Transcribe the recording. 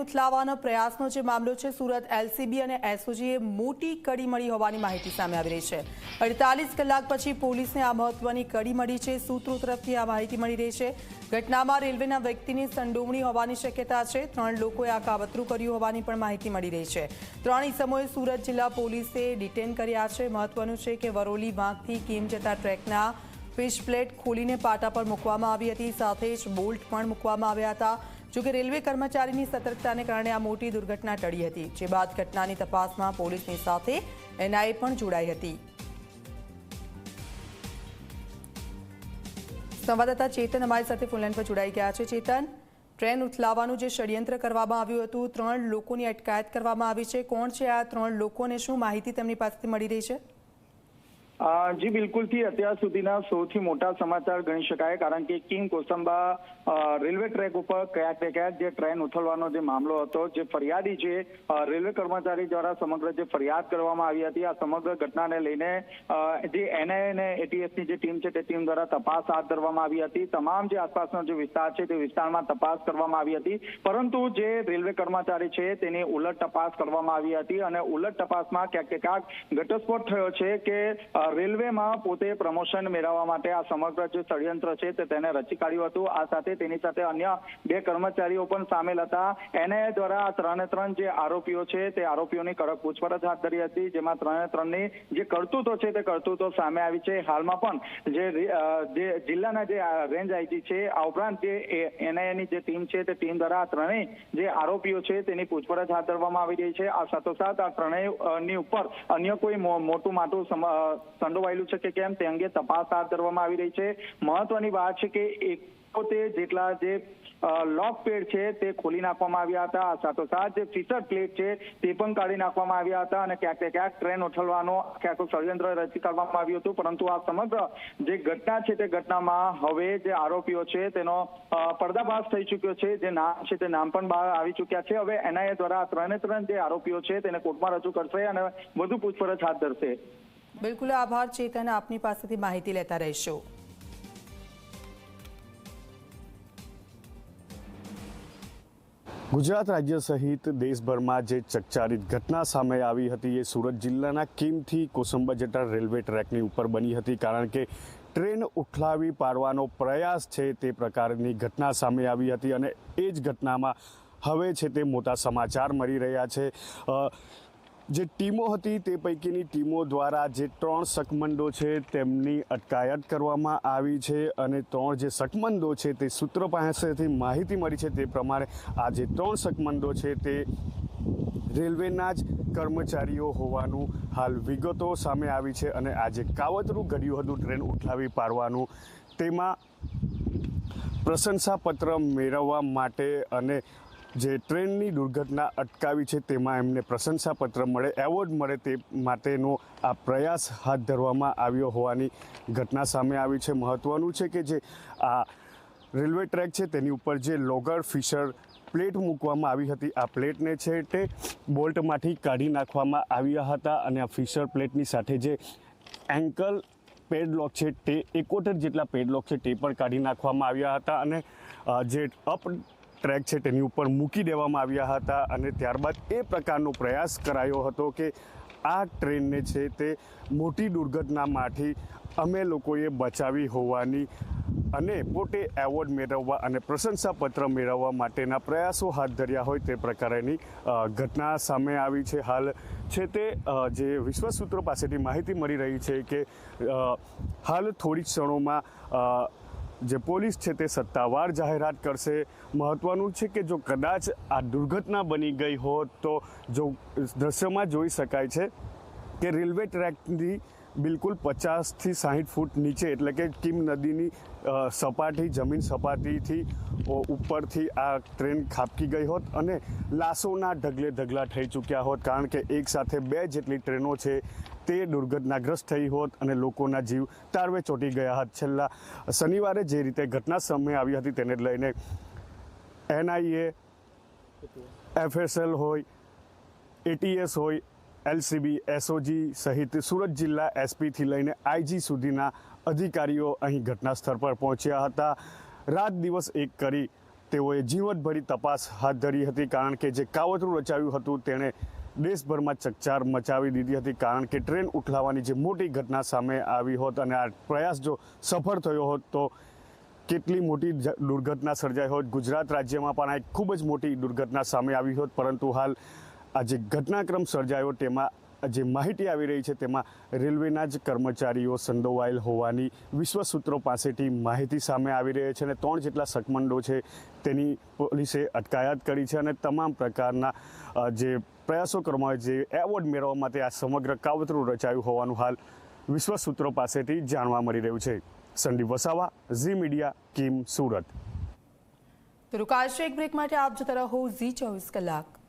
ઉથલાવવાનો પ્રયાસનો જે મામલો છે, સુરત એલસીબી અને એસઓજીએ મોટી કડી મળી હોવાની માહિતી સામે આવી રહી છે. અડતાલીસ કલાક પછી પોલીસને આ મહત્વની કડી મળી છે. સૂત્રો તરફથી આ માહિતી મળી રહી છે. ઘટનામાં રેલવેના વ્યક્તિની સંડોવણી હોવાની શક્યતા છે. ત્રણ લોકોએ આ કાવતરું કર્યું હોવાની પણ માહિતી મળી રહી છે. ત્રણ ઇસમોએ સુરત જિલ્લા પોલીસે ડિટેન કર્યા છે. મહત્વનું છે કે વરોલી વાંકથી કીમ જતા ટ્રેકના ફિશ પ્લેટ ખોલીને પાટા પર મૂકવામાં આવી હતી. સાથે જ બોલ્ટ પણ મૂકવામાં આવ્યા હતા. જોકે રેલવે કર્મચારીની સતર્કતાને કારણે આ મોટી દુર્ઘટના ટળી હતી, જે બાદ ઘટનાની તપાસમાં પોલીસની સાથે એનઆઈએ પણ જોડાઈ હતી. સંવાદદાતા ચેતન અમારી સાથે ફોનલાઈન પર જોડાઈ ગયા છે. ચેતન, ટ્રેન ઉથલાવવાનું જે ષડયંત્ર કરવામાં આવ્યું હતું, ત્રણ લોકોની અટકાયત કરવામાં આવી છે. કોણ છે આ ત્રણ લોકોને શું માહિતી તેમની પાસેથી મળી રહી છે? જી બિલકુલથી અત્યાર સુધીના સૌથી મોટા સમાચાર ગણી શકાય, કારણ કે કિંગ કોસંબા રેલવે ટ્રેક ઉપર ક્યાંક ને ક્યાંક જે ટ્રેન ઉથલવાનો જે મામલો હતો, જે ફરિયાદી છે રેલવે કર્મચારી દ્વારા સમગ્ર જે ફરિયાદ કરવામાં આવી હતી, આ સમગ્ર ઘટનાને લઈને જે એનઆઈએ અને એટીએસની જે ટીમ છે, તે ટીમ દ્વારા તપાસ હાથ ધરવામાં આવી હતી. તમામ જે આસપાસનો જે વિસ્તાર છે, તે વિસ્તારમાં તપાસ કરવામાં આવી હતી. પરંતુ જે રેલવે કર્મચારી છે, તેની ઉલટ તપાસ કરવામાં આવી હતી અને ઉલટ તપાસમાં ક્યાંક ક્યાંક ઘટસ્ફોટ થયો છે કે રેલવેમાં પોતે પ્રમોશન મેળવવા માટે આ સમગ્ર જે ષડયંત્ર છે તે તેને રચી કાઢ્યું હતું. આ સાથે તેની સાથે અન્ય બે કર્મચારીઓ પણ સામેલ હતા. એનઆઈએ દ્વારા ત્રણે ત્રણ જે આરોપીઓ છે તે આરોપીઓની કડક પૂછપરછ હાથ ધરી હતી. જેમાં ત્રણે ત્રણની જે કરતૂતો છે તે કરતૂતો સામે આવી છે. હાલમાં પણ જે જિલ્લાના જે રેન્જ આઈજી છે, આ ઉપરાંત જે એનઆઈએની જે ટીમ છે તે ટીમ દ્વારા ત્રણેય જે આરોપીઓ છે તેની પૂછપરછ હાથ ધરવામાં આવી રહી છે. આ સાથોસાથ આ ત્રણેયની ઉપર અન્ય કોઈ મોટું માટું સમ- સંડોવાયેલું છે કે કેમ તે અંગે તપાસ હાથ ધરવામાં આવી રહી છે. મહત્વની વાત છે કે એકોતેર જેટલા જે લોક પેડ છે તે ખોલી નાખવામાં આવ્યા હતા. સાથોસાથ જે ફીચર પ્લેટ છે તે પણ કાઢી નાખવામાં આવ્યા હતા અને ક્યાંક ક્યાંક ટ્રેન ઉઠલવાનો ક્યાંક ષડયંત્ર રચી કરવામાં આવ્યું હતું. પરંતુ આ સમગ્ર જે ઘટના છે તે ઘટનામાં હવે જે આરોપીઓ છે તેનો પર્દાફાશ થઈ ચુક્યો છે. જે નામ છે તે નામ પણ બહાર આવી ચુક્યા છે. હવે એનઆઈએ દ્વારા ત્રણે ત્રણ જે આરોપીઓ છે તેને કોર્ટમાં રજૂ કરશે અને વધુ પૂછપરછ હાથ ધરશે. બિલકુલ આભાર, ચેતન. આપની પાસેથી માહિતી લેતા રહીશું. ગુજરાત રાજ્ય સહિત દેશભરમાં જે ચકચારિત ઘટના સામે આવી હતી એ સુરત જિલ્લાના કિમથી કોસંબા જતા રેલવે ટ્રેકની ઉપર બની હતી, કારણ કે ટ્રેન ઉઠલાવી પાડવાનો પ્રયાસ છે તે પ્રકારની ઘટના સામે આવી હતી અને એ જ ઘટનામાં હવે છે તે મોટા સમાચાર મળી રહ્યા છે. જે ટીમો હતી તે પૈકીની ટીમો દ્વારા જે ત્રણ શકમંડો છે તેમની અટકાયત કરવામાં આવી છે અને ત્રણ જે શકમંદો છે તે સૂત્રો પાસેથી માહિતી મળી છે તે પ્રમાણે આ જે ત્રણ શકમંડો છે તે રેલવેના જ કર્મચારીઓ હોવાનું હાલ વિગતો સામે આવી છે અને આ જે કાવતરું ઘડ્યું હતું ટ્રેન ઉઠાવી પાડવાનું, તેમાં પ્રશંસાપત્ર મેળવવા માટે અને જે ટ્રેનની દુર્ઘટના અટકાવી છે તેમાં એમને પ્રશંસાપત્ર મળે, એવોર્ડ મળે તે માટેનો આ પ્રયાસ હાથ ધરવામાં આવ્યો હોવાની ઘટના સામે આવી છે. મહત્ત્વનું છે કે જે આ રેલવે ટ્રેક છે તેની ઉપર જે લોગર ફિશર પ્લેટ મૂકવામાં આવી હતી, આ પ્લેટને છે તે બોલ્ટમાંથી કાઢી નાખવામાં આવ્યા હતા અને આ ફિશર પ્લેટની સાથે જે એન્કલ પેડલોક છે તે એકોતેર જેટલા પેડલોક છે તે પણ કાઢી નાખવામાં આવ્યા હતા અને જે અપ ટ્રેક છે તેની ઉપર મૂકી દેવામાં આવ્યા હતા અને ત્યારબાદ એ પ્રકારનો પ્રયાસ કરાયો હતો કે આ ટ્રેનને છે તે મોટી દુર્ઘટનામાંથી અમે લોકોએ બચાવી હોવાની અને પોતે એવોર્ડ મેળવવા અને પ્રશંસાપત્ર મેળવવા માટેના પ્રયાસો હાથ ધર્યા હોય તે પ્રકારેની ઘટના સામે આવી છે. હાલ છે તે જે વિશ્વસૂત્રો પાસેથી માહિતી મળી રહી છે કે હાલ થોડી ક્ષણોમાં જે પોલીસ છે તે સત્તાવાર જાહેરાત કરશે. મહત્ત્વનું છે કે જો કદાચ આ દુર્ઘટના બની ગઈ હોત તો જો દ્રશ્યમાં જોઈ શકાય છે કે રેલવે ટ્રેકની બિલકુલ પચાસથી સાહીઠ ફૂટ નીચે, એટલે કે કિમ નદીની સપાટી, જમીન સપાટીથી ઉપરથી આ ટ્રેન ખાબકી ગઈ હોત અને લાશોના ઢગલે ઢગલા થઈ ચૂક્યા હોત, કારણ કે એક સાથે બે જેટલી ટ્રેનો છે તે દુર્ઘટનાગ્રસ્ત થઈ હોત અને લોકોના જીવ તારવે ચોંટી ગયા હતા. છેલ્લા શનિવારે જે રીતે ઘટના સમયે આવી હતી તેને લઈને એનઆઈએ, એફએસએલ હોય, એટીએસ હોય એલસીબી, એસઓજી સહિત સુરત જિલ્લા એસપીથી લઈને આઈજી સુધીના અધિકારીઓ અહીં ઘટના સ્થળ પર પહોંચ્યા હતા. રાત દિવસ એક કરી તેઓએ જીવતભરી તપાસ હાથ ધરી હતી કારણ કે જે કાવતરું રચાયું હતું તેણે દેશભરમાં ચકચાર મચાવી દીધી હતી કારણ કે ટ્રેન ઉઠલાવાની જે મોટી ઘટના સામે આવી હોત અને આ પ્રયાસ જો સફળ થયો હોત તો કેટલી મોટી દુર્ઘટના સર્જાઈ હોત. ગુજરાત રાજ્યમાં પણ આ એક ખૂબ જ મોટી દુર્ઘટના સામે આવી હોત પરંતુ હાલ આ જે ઘટનાક્રમ સર્જાયો તેમાં જે માહિતી આવી રહી છે તેમાં રેલવેના જ કર્મચારીઓ સંડોવાયેલ હોવાની વિશ્વ સૂત્રો પાસેથી માહિતી સામે આવી રહી છે અને ત્રણ જેટલા સકમંડો છે તેની પોલીસે અટકાયત કરી છે અને તમામ પ્રકારના જે પ્રયાસો કરવામાં આવે જે એવોર્ડ મેળવવા માટે આ સમગ્ર કાવતરું રચાયું હોવાનું હાલ વિશ્વ સૂત્રો પાસેથી જાણવા મળી રહ્યું છે. સંદીપ વસાવા, ઝી મીડિયા, કિમ, સુરત. તો રોકાશે એક બ્રેક માટે આપ જતા રહો ઝી ચોવીસ કલાક.